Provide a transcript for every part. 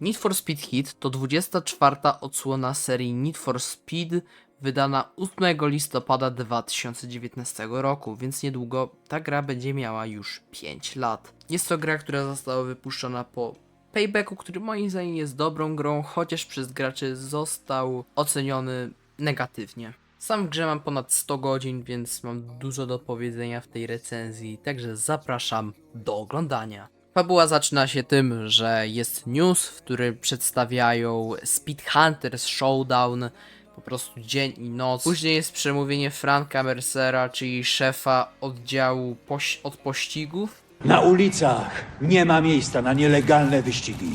Need for Speed Hit to 24. odsłona serii Need for Speed wydana 8 listopada 2019 roku, więc niedługo ta gra będzie miała już 5 lat. Jest to gra, która została wypuszczona po Paybacku, który moim zdaniem jest dobrą grą, chociaż przez graczy został oceniony negatywnie. Sam w grze mam ponad 100 godzin, więc mam dużo do powiedzenia w tej recenzji, także zapraszam do oglądania. Fabuła zaczyna się tym, że jest news, w którym przedstawiają Speedhunters Showdown, po prostu dzień i noc. Później jest przemówienie Franka Mercera, czyli szefa oddziału poś- od pościgów, Na ulicach nie ma miejsca na nielegalne wyścigi.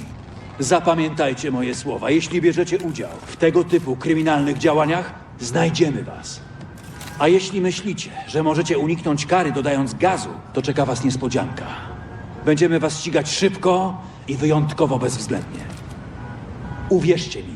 Zapamiętajcie moje słowa. Jeśli bierzecie udział w tego typu kryminalnych działaniach, znajdziemy was. A jeśli myślicie, że możecie uniknąć kary dodając gazu, to czeka was niespodzianka. Będziemy was ścigać szybko i wyjątkowo bezwzględnie. Uwierzcie mi,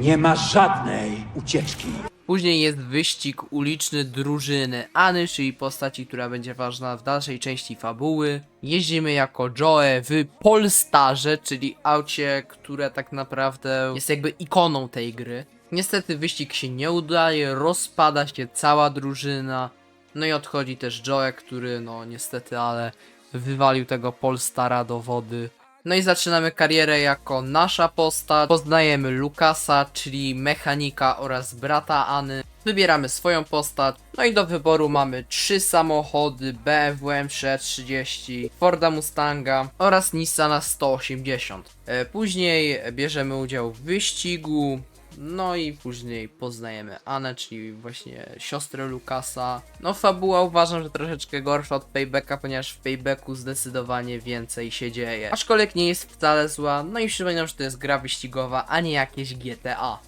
nie ma żadnej ucieczki. Później jest wyścig uliczny drużyny Any, czyli postaci, która będzie ważna w dalszej części fabuły. Jeździmy jako Joe w Polstarze, czyli aucie, które tak naprawdę jest jakby ikoną tej gry. Niestety wyścig się nie udaje, rozpada się cała drużyna. No i odchodzi też Joe, który no niestety, ale wywalił tego Polstara do wody. No i zaczynamy karierę jako nasza postać. Poznajemy Lukasa, czyli mechanika oraz brata Any. Wybieramy swoją postać. No i do wyboru mamy trzy samochody BMW M330, Forda Mustanga oraz Nissana 180. E, Później bierzemy udział w wyścigu. No i później poznajemy Anę, czyli właśnie siostrę Lukasa. No fabuła uważam, że troszeczkę gorsza od Paybacka, ponieważ w Paybacku zdecydowanie więcej się dzieje. Aczkolwiek nie jest wcale zła, no i przypominam, że to jest gra wyścigowa, a nie jakieś GTA.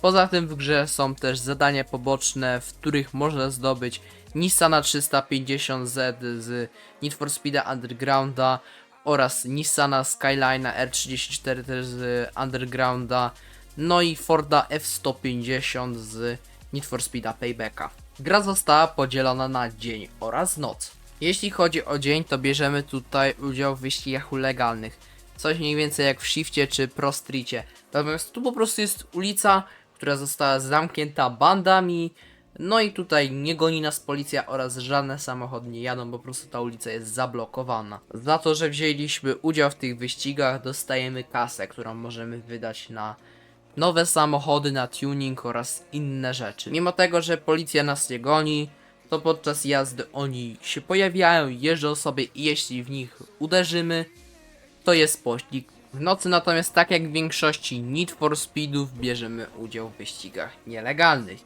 Poza tym w grze są też zadania poboczne, w których można zdobyć Nissana 350Z z Need for Speeda Undergrounda oraz Nissana Skyline'a R34 też z Undergrounda, no i Forda F150 z Need for Speeda Paybacka. Gra została podzielona na dzień oraz noc. Jeśli chodzi o dzień, to bierzemy tutaj udział w wyścigach legalnych. Coś mniej więcej jak w Shifcie czy Pro Streetie. Natomiast tu po prostu jest ulica, która została zamknięta bandami. No i tutaj nie goni nas policja oraz żadne samochody nie jadą, po prostu ta ulica jest zablokowana. Za to, że wzięliśmy udział w tych wyścigach, dostajemy kasę, którą możemy wydać na nowe samochody, na tuning oraz inne rzeczy. Mimo tego, że policja nas nie goni, to podczas jazdy oni się pojawiają, jeżdżą sobie i jeśli w nich uderzymy, to jest pościg. W nocy natomiast tak jak w większości Need for Speedów bierzemy udział w wyścigach nielegalnych.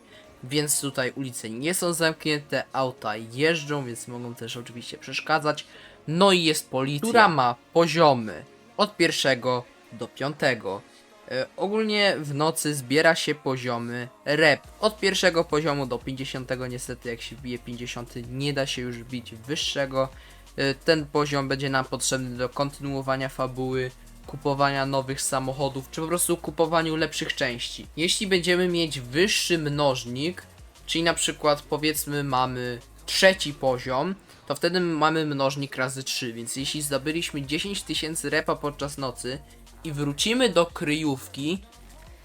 Więc tutaj ulice nie są zamknięte, auta jeżdżą, więc mogą też oczywiście przeszkadzać. No i jest policja, która ma poziomy od pierwszego do piątego. E, ogólnie w nocy zbiera się poziomy rep. Od pierwszego poziomu do 50, niestety jak się bije 50, nie da się już bić wyższego. E, ten poziom będzie nam potrzebny do kontynuowania fabuły, kupowania nowych samochodów, czy po prostu kupowaniu lepszych części. Jeśli będziemy mieć wyższy mnożnik, czyli na przykład powiedzmy mamy trzeci poziom, to wtedy mamy mnożnik razy 3, więc jeśli zdobyliśmy 10 tysięcy repa podczas nocy i wrócimy do kryjówki,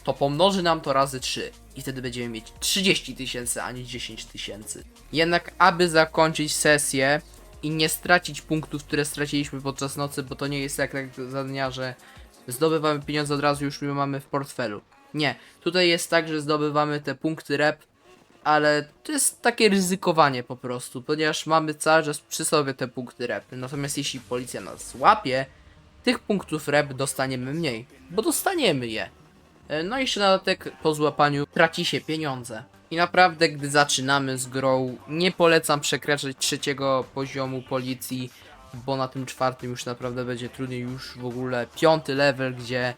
to pomnoży nam to razy 3 i wtedy będziemy mieć 30 tysięcy, a nie 10 tysięcy. Jednak aby zakończyć sesję i nie stracić punktów, które straciliśmy podczas nocy, bo to nie jest jak, jak za dnia, że zdobywamy pieniądze od razu już je mamy w portfelu. Nie, tutaj jest tak, że zdobywamy te punkty rep, ale to jest takie ryzykowanie po prostu, ponieważ mamy cały czas przy sobie te punkty rep. Natomiast jeśli policja nas złapie, tych punktów rep dostaniemy mniej, bo dostaniemy je. E, No i jeszcze na dodatek po złapaniu traci się pieniądze. I naprawdę, gdy zaczynamy z grą, nie polecam przekraczać trzeciego poziomu policji, bo na tym czwartym już naprawdę będzie trudniej. Już w ogóle piąty level, gdzie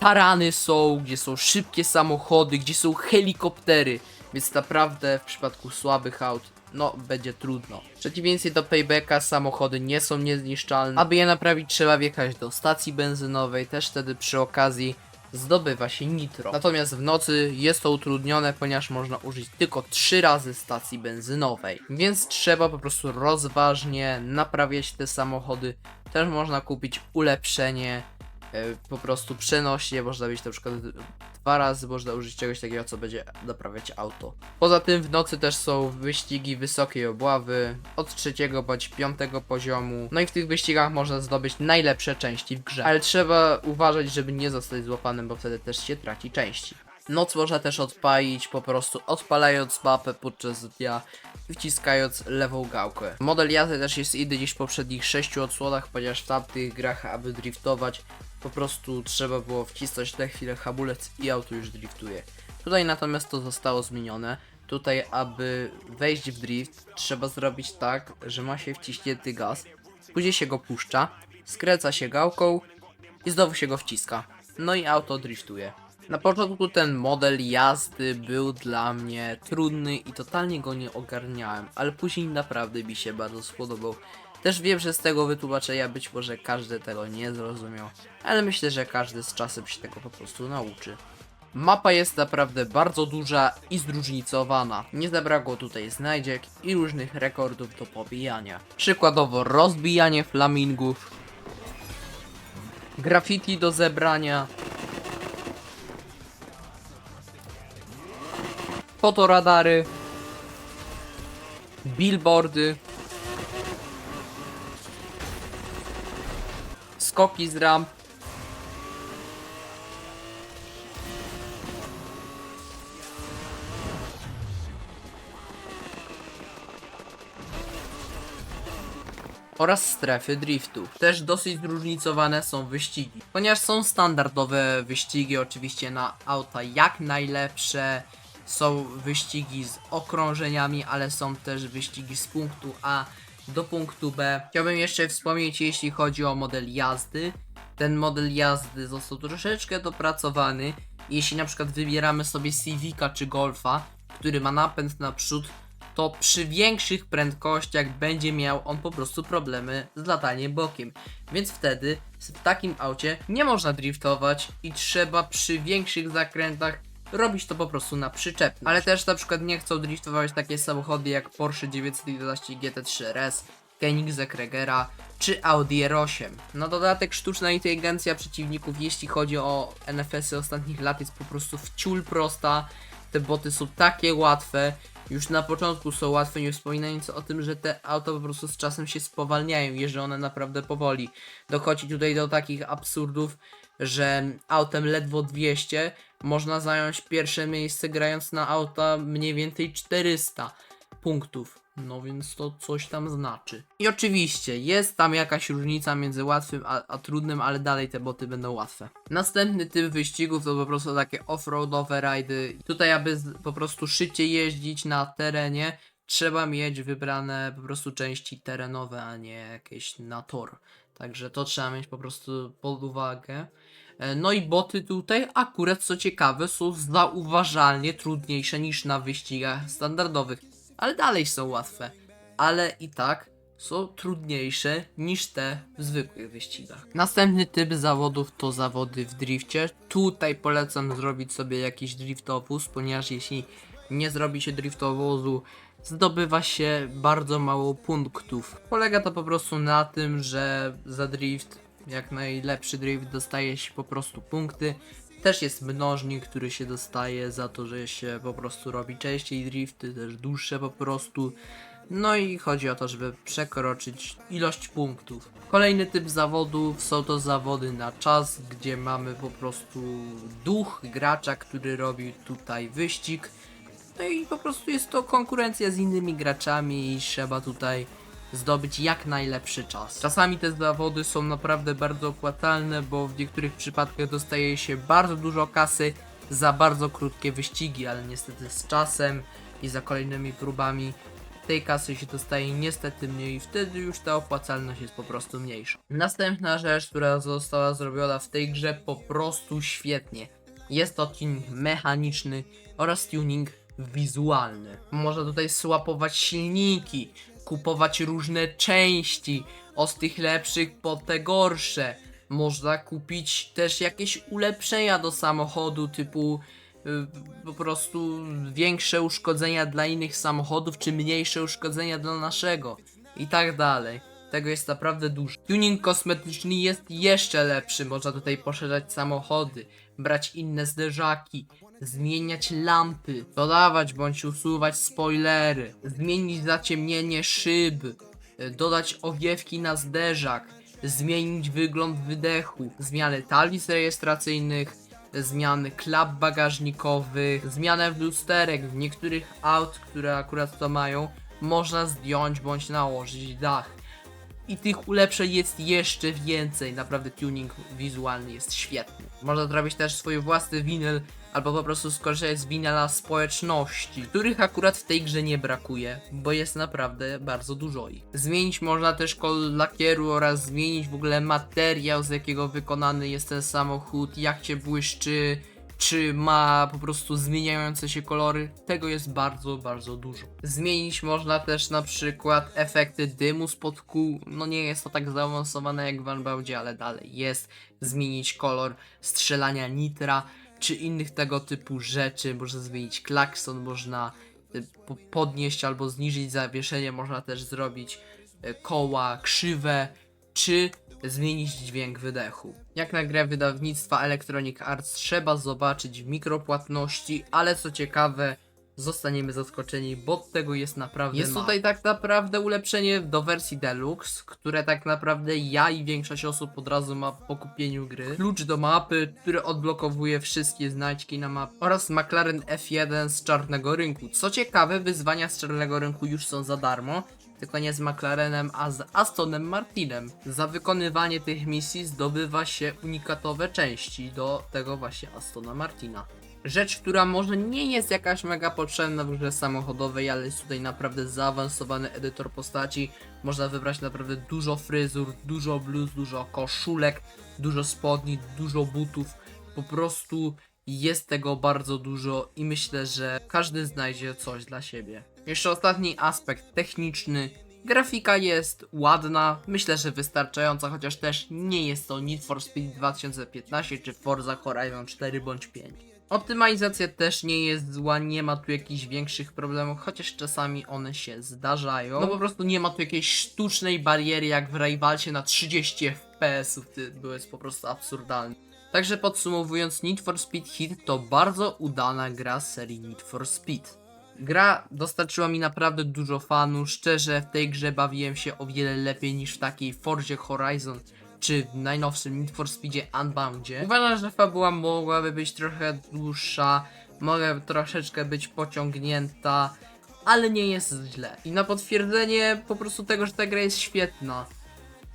tarany są, gdzie są szybkie samochody, gdzie są helikoptery. Więc naprawdę w przypadku słabych aut, no będzie trudno. W przeciwieństwie do Paybacka samochody nie są niezniszczalne. Aby je naprawić trzeba wjechać do stacji benzynowej, też wtedy przy okazji zdobywa się nitro. Natomiast w nocy jest to utrudnione, ponieważ można użyć tylko 3 razy stacji benzynowej. Więc trzeba po prostu rozważnie naprawiać te samochody. Też można kupić ulepszenie po prostu przenośnie, można być na przykład dwa razy, można użyć czegoś takiego, co będzie naprawiać auto. Poza tym w nocy też są wyścigi wysokiej obławy, od trzeciego bądź piątego poziomu, no i w tych wyścigach można zdobyć najlepsze części w grze. Ale trzeba uważać, żeby nie zostać złapanym, bo wtedy też się traci części. Noc można też odpalić po prostu odpalając mapę podczas dnia, wciskając lewą gałkę. Model jazdy też jest inny niż w poprzednich 6 odsłonach, ponieważ w tamtych grach, aby driftować, po prostu trzeba było wcisnąć na chwilę hamulec i auto już driftuje. Tutaj natomiast to zostało zmienione. Tutaj, aby wejść w drift, trzeba zrobić tak, że ma się wciśnięty gaz, później się go puszcza, skręca się gałką i znowu się go wciska. No i auto driftuje. Na początku ten model jazdy był dla mnie trudny i totalnie go nie ogarniałem, ale później naprawdę mi się bardzo spodobał. Też wiem, że z tego wytłumaczenia być może każdy tego nie zrozumiał, ale myślę, że każdy z czasem się tego po prostu nauczy. Mapa jest naprawdę bardzo duża i zróżnicowana. Nie zabrakło tutaj znajdziek i różnych rekordów do pobijania. Przykładowo rozbijanie flamingów, graffiti do zebrania, fotoradary, billboardy, skoki z ramp, oraz strefy driftu. Też dosyć zróżnicowane są wyścigi, ponieważ są standardowe wyścigi oczywiście na auta jak najlepsze, są wyścigi z okrążeniami, ale są też wyścigi z punktu A do punktu B. Chciałbym jeszcze wspomnieć, jeśli chodzi o model jazdy. Ten model jazdy został troszeczkę dopracowany. Jeśli na przykład wybieramy sobie Civica czy Golfa, który ma napęd naprzód, to przy większych prędkościach będzie miał on po prostu problemy z lataniem bokiem. Więc wtedy w takim aucie nie można driftować i trzeba przy większych zakrętach robić to po prostu na przyczepność. Ale też na przykład nie chcą driftować takie samochody jak Porsche 911 GT3 RS, Koenigsegg czy Audi R8. Na dodatek sztuczna inteligencja przeciwników, jeśli chodzi o NFS-y ostatnich lat jest po prostu wciul prosta. Te boty są takie łatwe, już na początku są łatwe, nie wspominając o tym, że te auta po prostu z czasem się spowalniają, jeżdżą one naprawdę powoli. Dochodzi tutaj do takich absurdów, że autem ledwo 200 można zająć pierwsze miejsce grając na auta mniej więcej 400 punktów. No więc to coś tam znaczy. I oczywiście jest tam jakaś różnica między łatwym a, a trudnym, ale dalej te boty będą łatwe. Następny typ wyścigów to po prostu takie off-roadowe rajdy. Tutaj aby po prostu szybciej jeździć na terenie, trzeba mieć wybrane po prostu części terenowe, a nie jakieś na tor. Także to trzeba mieć po prostu pod uwagę. E, No i boty tutaj akurat co ciekawe są zauważalnie trudniejsze niż na wyścigach standardowych, ale dalej są łatwe. Ale i tak są trudniejsze niż te w zwykłych wyścigach. Następny typ zawodów to zawody w drifcie. Tutaj polecam zrobić sobie jakiś driftowóz, ponieważ jeśli nie zrobi się driftowozu, zdobywa się bardzo mało punktów. Polega to po prostu na tym, że za drift, jak najlepszy drift, dostaje się po prostu punkty. Też jest mnożnik, który się dostaje za to, że się po prostu robi częściej drifty, też dłuższe po prostu. No i chodzi o to, żeby przekroczyć ilość punktów. Kolejny typ zawodów są to zawody na czas, gdzie mamy po prostu duch gracza, który robi tutaj wyścig. No i po prostu jest to konkurencja z innymi graczami i trzeba tutaj zdobyć jak najlepszy czas. Czasami te zawody są naprawdę bardzo opłacalne, bo w niektórych przypadkach dostaje się bardzo dużo kasy za bardzo krótkie wyścigi, ale niestety z czasem i za kolejnymi próbami tej kasy się dostaje niestety mniej i wtedy już ta opłacalność jest po prostu mniejsza. Następna rzecz, która została zrobiona w tej grze po prostu świetnie. Jest to tuning mechaniczny oraz tuning wizualny. Można tutaj słapować silniki, kupować różne części, od tych lepszych po te gorsze. Można kupić też jakieś ulepszenia do samochodu, typu y, po prostu większe uszkodzenia dla innych samochodów, czy mniejsze uszkodzenia dla naszego i tak dalej. Tego jest naprawdę dużo. Tuning kosmetyczny jest jeszcze lepszy. Można tutaj poszerzać samochody, brać inne zderzaki, zmieniać lampy, dodawać bądź usuwać spoilery, zmienić zaciemnienie szyb, e, dodać owiewki na zderzak, zmienić wygląd wydechu, zmiany tablic rejestracyjnych, zmiany klap bagażnikowych, zmianę lusterek w niektórych aut, które akurat to mają, można zdjąć bądź nałożyć dach. I tych ulepszeń jest jeszcze więcej. Naprawdę tuning wizualny jest świetny. Można zrobić też swój własny winyl, albo po prostu skorzystać z winyla społeczności, których akurat w tej grze nie brakuje, bo jest naprawdę bardzo dużo ich. Zmienić można też kolor lakieru oraz zmienić w ogóle materiał, z jakiego wykonany jest ten samochód, jak cię błyszczy, czy ma po prostu zmieniające się kolory, tego jest bardzo, bardzo dużo. Zmienić można też na przykład efekty dymu spod kół, no nie jest to tak zaawansowane jak w Unboundzie, ale dalej jest. Zmienić kolor strzelania nitra, czy innych tego typu rzeczy, można zmienić klakson, można po- podnieść albo zniżyć zawieszenie, można też zrobić y, koła krzywe, czy zmienić dźwięk wydechu. Jak na grę wydawnictwa Electronic Arts trzeba zobaczyć w mikropłatności, ale co ciekawe, zostaniemy zaskoczeni, bo tego jest naprawdę Jest tutaj tak naprawdę ulepszenie do wersji Deluxe, które tak naprawdę ja i większość osób od razu ma po kupieniu gry. Klucz do mapy, który odblokowuje wszystkie znajdźki na mapie oraz McLaren F1 z czarnego rynku. Co ciekawe, wyzwania z czarnego rynku już są za darmo, tylko nie z McLarenem, a z Astonem Martinem. Za wykonywanie tych misji zdobywa się unikatowe części do tego właśnie Astona Martina. Rzecz, która może nie jest jakaś mega potrzebna w grze samochodowej, ale jest tutaj naprawdę zaawansowany edytor postaci. Można wybrać naprawdę dużo fryzur, dużo bluz, dużo koszulek, dużo spodni, dużo butów. Po prostu jest tego bardzo dużo i myślę, że każdy znajdzie coś dla siebie. Jeszcze ostatni aspekt techniczny. Grafika jest ładna, myślę, że wystarczająca, chociaż też nie jest to Need for Speed 2015 czy Forza Horizon 4 bądź 5. Optymalizacja też nie jest zła, nie ma tu jakichś większych problemów, chociaż czasami one się zdarzają. No po prostu nie ma tu jakiejś sztucznej bariery jak w Rivalsie na 30 fps, ty było jest po prostu absurdalne. Także podsumowując, Need for Speed Hit to bardzo udana gra serii Need for Speed. Gra dostarczyła mi naprawdę dużo fanu, szczerze w tej grze bawiłem się o wiele lepiej niż w takiej Forzie Horizon czy w najnowszym Need for Speedzie Unboundzie. Uważam, że fabuła mogłaby być trochę dłuższa, mogłaby troszeczkę być pociągnięta, ale nie jest źle. I na potwierdzenie po prostu tego, że ta gra jest świetna,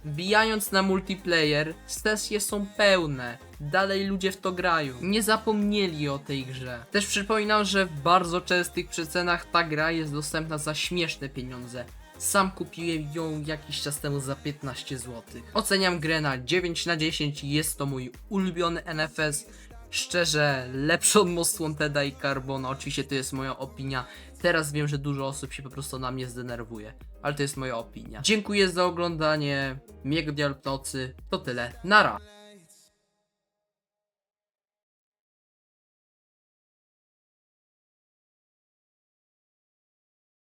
Wbijając na multiplayer, sesje są pełne. Dalej ludzie w to grają. Nie zapomnieli o tej grze. Też przypominam, że w bardzo częstych przecenach ta gra jest dostępna za śmieszne pieniądze. Sam kupiłem ją jakiś czas temu za 15 zł. Oceniam grę na 9 na 10 jest to mój ulubiony NFS. Szczerze, lepszy od Most Wanteda i Carbona. Oczywiście to jest moja opinia. Teraz wiem, że dużo osób się po prostu na mnie zdenerwuje. Ale to jest moja opinia. Dziękuję za oglądanie. Miłego dnia lub nocy. To tyle. Nara.